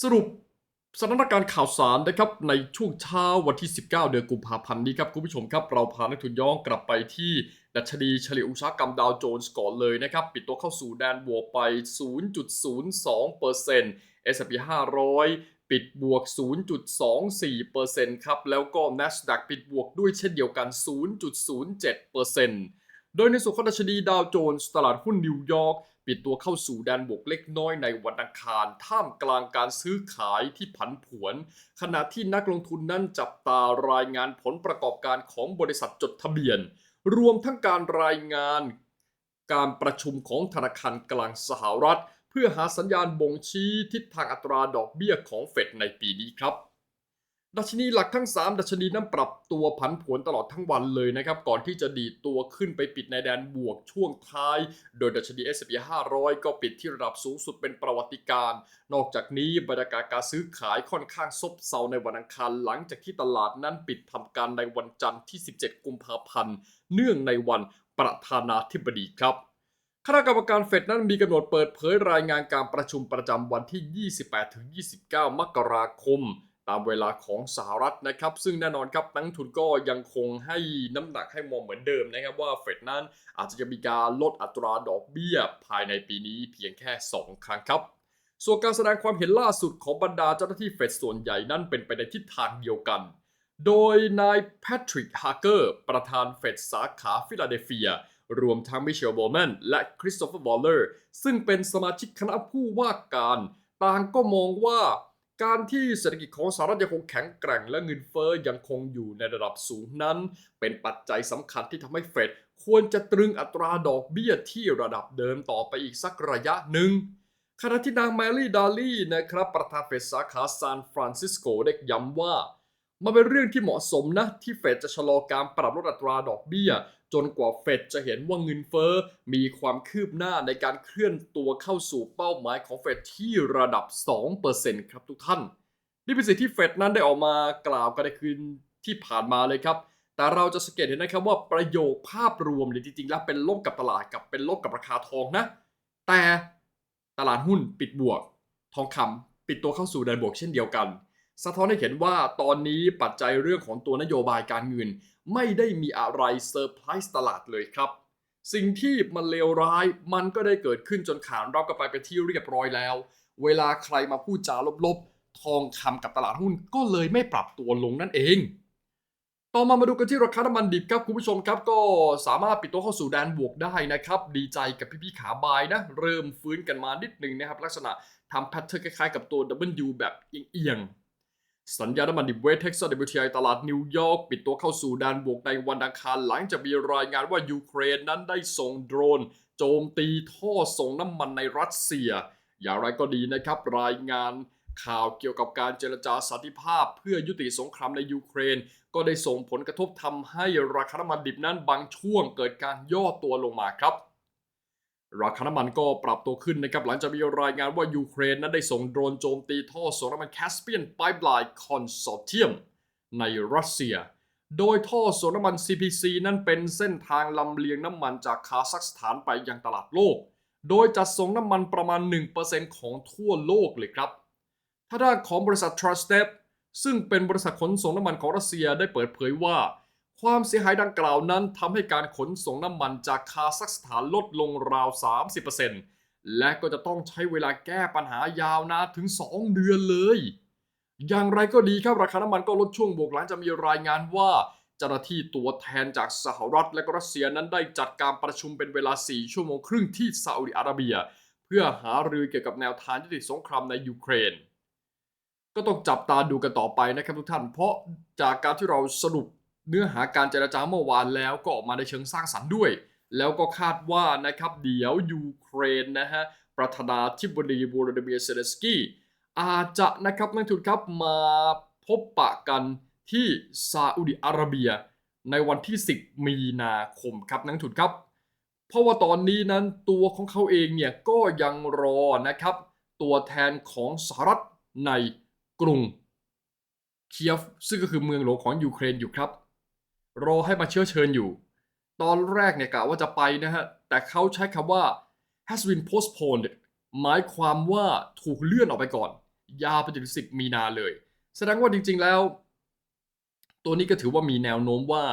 สรุปสถานการณ์ข่าวสารนะครับในช่วงเช้าวันที่ 19 เดือนกุมภาพันธ์นี้ครับคุณผู้ชมครับ เราพานักทุนย้อนกลับไปที่ดัชนีเฉลี่ยอุตสาหกรรมดาวโจนส์ก่อนเลยนะครับ ปิดตัวเข้าสู่แดนบวกไป 0.02% S&P 500 ปิดบวก 0.24%ครับ แล้วก็ NASDAQ ปิดบวกด้วยเช่นเดียวกัน 0.07%โดยในส่วนของดัชนีดาวโจนส์ตลาดหุ้นนิวยอร์ก ปิดตัวเข้าสู่แดนบวกเล็กน้อยในวันอังคาร ท่ามกลางการซื้อขายที่ผันผวน ขณะที่นักลงทุนนั้นจับตารายงานผลประกอบการของบริษัทจดทะเบียน รวมทั้งการรายงานการประชุมของธนาคารกลางสหรัฐ เพื่อหาสัญญาณบ่งชี้ทิศทางอัตราดอกเบี้ยของเฟดในปีนี้ครับ ดัชนีหลักทั้ง 3 ดัชนีนั้นปรับตัวผันผวนตลอดทั้งวันเลยนะครับ ก่อนที่จะดีตัวขึ้นไปปิดในแดนบวกช่วงท้าย โดยดัชนี S&P 500 ก็ปิดที่ระดับสูงสุดเป็นประวัติการ นอกจากนี้บรรยากาศการซื้อขายค่อนข้างซบเซาในวันอังคารหลังจากที่ตลาดนั้นปิดทำการในวันจันทร์ที่ 17 กุมภาพันธ์ เนื่องในวันประธานาธิบดีครับคณะกรรมการเฟดนั้นมีกำหนดเปิดเผยรายงานการประชุมประจำวันที่ 28-29 มกราคม ตามเวลาของสหรัฐนะครับ ซึ่งแน่นอนครับนักทุนก็ยังคงให้น้ำหนักให้มองเหมือนเดิมนะครับว่าเฟดนั้นอาจจะมีการลดอัตราดอกเบี้ยภายในปีนี้เพียงแค่ 2 ครั้งครับ ส่วนการแสดงความเห็นล่าสุดของบรรดาเจ้าหน้าที่เฟดส่วนใหญ่นั้นเป็นไปในทิศทางเดียวกัน โดยนายแพทริกฮาร์เกอร์ประธานเฟดสาขาฟิลาเดลเฟียรวมทั้งมิเชลโบแมนและคริสโตเฟอร์วอลเลอร์ซึ่งเป็นสมาชิกคณะผู้ว่าการ ต่างก็มองว่า การที่เศรษฐกิจของสหรัฐยังคงแข็งแกร่งและเงินเฟ้อยังคงอยู่ในระดับสูงนั้น เป็นปัจจัยสำคัญที่ทำให้เฟดควรจะตรึงอัตราดอกเบี้ยที่ระดับเดิมต่อไปอีกสักระยะหนึ่งขณะที่นางแมรี่ดาลี่นะครับประธานเฟดสาขาซานฟรานซิสโกได้ย้ำว่า มันเป็นเรื่องที่เหมาะสมนะที่เฟดจะชะลอการปรับลดอัตราดอกเบี้ย จนกว่าเฟดจะเห็นว่าเงินเฟ้อมีความคืบหน้าในการเคลื่อนตัวเข้าสู่เป้าหมายของเฟดที่ระดับ 2%ครับทุกท่าน นี่เป็นสิ่งที่เฟดนั้นได้ออกมากล่าวกันในคืนที่ผ่านมาเลยครับ แต่เราจะสังเกตเห็นนะครับว่าประโยคภาพรวมเนี่ยจริงๆ แล้วเป็นลบกับตลาดกับเป็นลบกับราคาทองนะ แต่ตลาดหุ้นปิดบวก ทองคำปิดตัวเข้าสู่แดนบวกเช่นเดียวกัน สะท้อนให้เห็นว่าตอนนี้ปัจจัยเรื่องของตัวนโยบายการเงิน ไม่ได้มีอะไรเซอร์ไพรส์ตลาดเลยครับ สิ่งที่มันเลวร้ายมันก็ได้เกิดขึ้นจนขานรับกันไปเป็นที่เรียบร้อยแล้ว เวลาใครมาพูดจาลบๆ ทองคำกับตลาดหุ้นก็เลยไม่ปรับตัวลงนั่นเอง ต่อมามาดูกันที่ราคาน้ำมันดิบครับคุณผู้ชมครับ ก็สามารถปิดตัวเข้าสู่แดนบวกได้นะครับ ดีใจกับพี่ๆขาบายนะ เริ่มฟื้นกันมานิดหนึ่งนะครับ ลักษณะทำแพทเทิร์นคล้ายๆกับตัว W แบบเอียงๆ สัญญาณน้ำมันดิบเวสเท็กซัส WTI ตลาดนิวยอร์กปิดตัวเข้าสู่แดนบวกในวันอังคารหลังจากมีรายงานว่ายูเครนนั้นได้ส่งโดรน โจมตีท่อส่งน้ำมันในรัสเซีย อย่างไรก็ดีนะครับ รายงานข่าวเกี่ยวกับการเจรจาสันติภาพ เพื่อยุติสงครามในยูเครน ก็ได้ส่งผลกระทบทำให้ราคาน้ำมันดิบนั้นบางช่วงเกิดการย่อตัวลงมาครับ ราคาน้ำมันก็ปรับตัวขึ้นนะครับหลังจากมีรายงานว่ายูเครนนั้นได้ส่งโดรนโจมตีท่อส่งน้ำมัน Caspian Pipeline Consortium ในรัสเซีย โดยท่อส่งน้ำมัน CPC นั้นเป็นเส้นทางลำเลียงน้ำมันจากคาซัคสถานไปยังตลาดโลก โดยจัดส่งน้ำมันประมาณ 1%ของทั่วโลกเลยครับทางด้านของบริษัท Trustep ซึ่งเป็นบริษัทขนส่งน้ำมันของรัสเซียได้เปิดเผยว่า ความเสียหายดังกล่าวนั้นทำให้การขนส่งน้ำมันจากคาซัคสถานลดลงราว 30%และก็จะต้องใช้เวลาแก้ปัญหายาวนานถึง 2 เดือนเลย อย่างไรก็ดีครับราคาน้ำมันก็ลดช่วงบวกหลังจากมีรายงานว่าเจ้าหน้าที่ตัวแทนจากสหรัฐและก็รัสเซียนั้นได้จัดการประชุมเป็นเวลา 4 ชั่วโมงครึ่งที่ซาอุดิอาระเบีย เพื่อหารือเกี่ยวกับแนวทางยุติสงครามในยูเครน ก็ต้องจับตาดูกันต่อไปนะครับทุกท่าน เพราะจากการที่เราสรุป เนื้อหาการเจรจาเมื่อวานแล้วก็ออกมาในเชิงสร้างสรรค์ด้วย แล้วก็คาดว่านะครับเดี๋ยวยูเครนนะฮะประธานาธิบดีบูรดาเมียร์เซเลสกี้อาจจะนะครับนักทุนครับมาพบปะกันที่ซาอุดิอาระเบีย ในวันที่ 10 มีนาคมครับนักทุนครับ เพราะว่าตอนนี้นั้นตัวของเขาเองเนี่ยก็ยังรอนะครับตัวแทนของสหรัฐในกรุงเคียฟซึ่งก็คือเมืองหลวงของยูเครนอยู่ครับ รอให้มาเชื้อเชิญอยู่ ตอนแรกเนี่ยกะว่าจะไปนะฮะ แต่เขาใช้คำว่า has been postponed หมายความว่าถูกเลื่อนออกไปก่อน ยาวไปถึง10 มีนาเลย แสดงว่าจริงๆแล้ว ตัวนี้ก็ถือว่ามีแนวโน้มว่า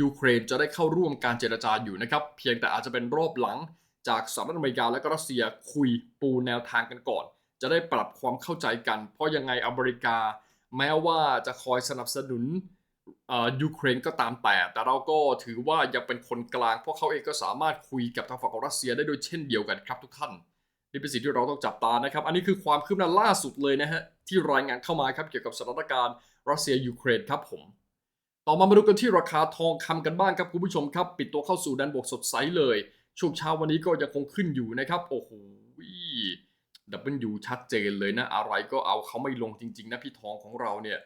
ยูเครนจะได้เข้าร่วมการเจรจาอยู่นะครับ เพียงแต่อาจจะเป็นรอบหลังจากสหรัฐอเมริกาและก็รัสเซียคุยปูแนวทางกันก่อน จะได้ปรับความเข้าใจกัน เพราะยังไงอเมริกา แม้ว่าจะคอยสนับสนุน ยูเครนก็ตามแต่แต่เราก็ถือว่ายังเป็นคนกลางเพราะเขาเองก็สามารถคุยกับทางฝั่งของรัสเซียได้โดยเช่นเดียวกันครับทุกท่านนี่เป็นสิ่งที่เราต้องจับตานะครับ อันนี้คือความคืบหน้าล่าสุดเลยนะฮะที่รายงานเข้ามาครับเกี่ยวกับสถานการณ์รัสเซียยูเครนครับผม ต่อมามาดูกันที่ราคาทองคำกันบ้างครับคุณผู้ชมครับ ปิดตัวเข้าสู่แดันบวกสดใสเลยช่วงเช้าวันนี้ก็ยังคงขึ้นอยู่นะครับโอ้โหดับเบิลยูชัดเจนเลยนะอะไรก็เอาเขาไม่ลงจริง ๆนะพี่ทองของเราเนี่ย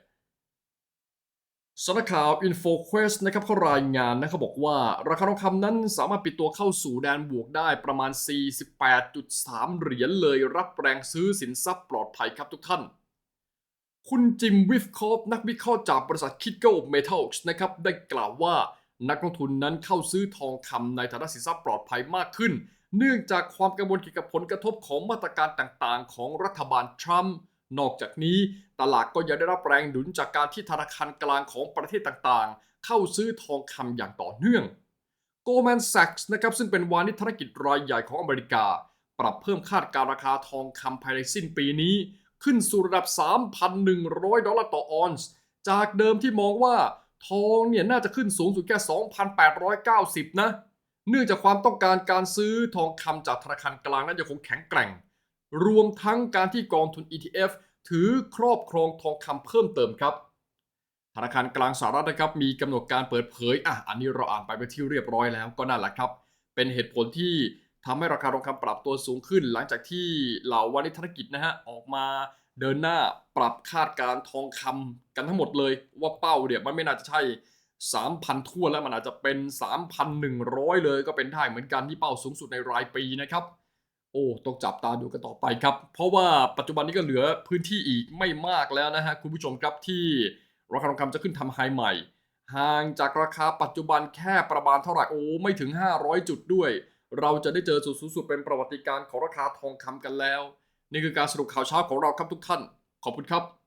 สำนักข่าว InfoQuest นะครับเขารายงานนะเขาบบอกว่า ราคาทองคำนั้นสามารถปิดตัวเข้าสู่แดนบวกได้ประมาณ 48.3 เหรียญเลยรับแรงซื้อสินทรัพย์ปลอดภัยครับทุกท่าน คุณจิมวิฟคอฟนักวิเคราะห์จากบริษัทคิดโก้เมทัลส์นะครับได้กล่าวว่านักลงทุนนั้นเข้าซื้อทองคำในฐานะสินทรัพย์ปลอดภัยมากขึ้น เนื่องจากความกังวลเกี่ยวกับผลกระทบของมาตรการต่างๆ ของรัฐบาลทรัมป์ นอกจากนี้ตลาดก็ยังได้รับแรงหนุนจากการที่ธนาคารกลางของประเทศต่างๆ เข้าซื้อทองคำอย่างต่อเนื่อง Goldman Sachs นะครับซึ่งเป็นวานิชธุรกิจรายใหญ่ของอเมริกา ปรับเพิ่มคาดการราคาทองคำภายในสิ้นปีนี้ ขึ้นสู่ระดับ 3,100 ดอลลาร์ต่อออนซ์จากเดิมที่มองว่าทองเนี่ยน่าจะขึ้นสูงสุดแค่ 2,890 นะ เนื่องจากความต้องการการซื้อทองคำจากธนาคารกลางนั้นยังคงแข็งแกร่ง รวมทั้งการที่กองทุน ETF ถือครอบครองทองคำเพิ่มเติมครับ ธนาคารกลางสหรัฐนะครับ มีกำหนดการเปิดเผยอะอันนี้เราอ่านไปเป็นที่เรียบร้อยแล้วก็นั่นแหละครับ เป็นเหตุผลที่ทำให้ราคาทองคำปรับตัวสูงขึ้น หลังจากที่เหล่าวานิชธุรกิจนะฮะออกมาเดินหน้าปรับคาดการณ์ทองคำกันทั้งหมดเลย ว่าเป้าเนี่ยมันไม่น่าจะใช่ 3,000ทั่วแล้วมันอาจจะเป็น 3,100 เลยก็เป็นได้เหมือนกันที่เป้าสูงสุดในรายปีนะครับ โอ้ต้องจับตาดูกันต่อไปครับ เพราะว่าปัจจุบันนี้ก็เหลือพื้นที่อีกไม่มากแล้วนะฮะคุณผู้ชมครับที่ราคาทองคำจะขึ้นทำไฮใหม่ ห่างจากราคาปัจจุบันแค่ประมาณเท่าไหร่โอ้ไม่ถึง 500 จุดด้วย เราจะได้เจอสุดสูงสุดเป็นประวัติการของราคาทองคำกันแล้ว นี่คือการสรุปข่าวเช้าของเราครับทุกท่าน ขอบคุณครับ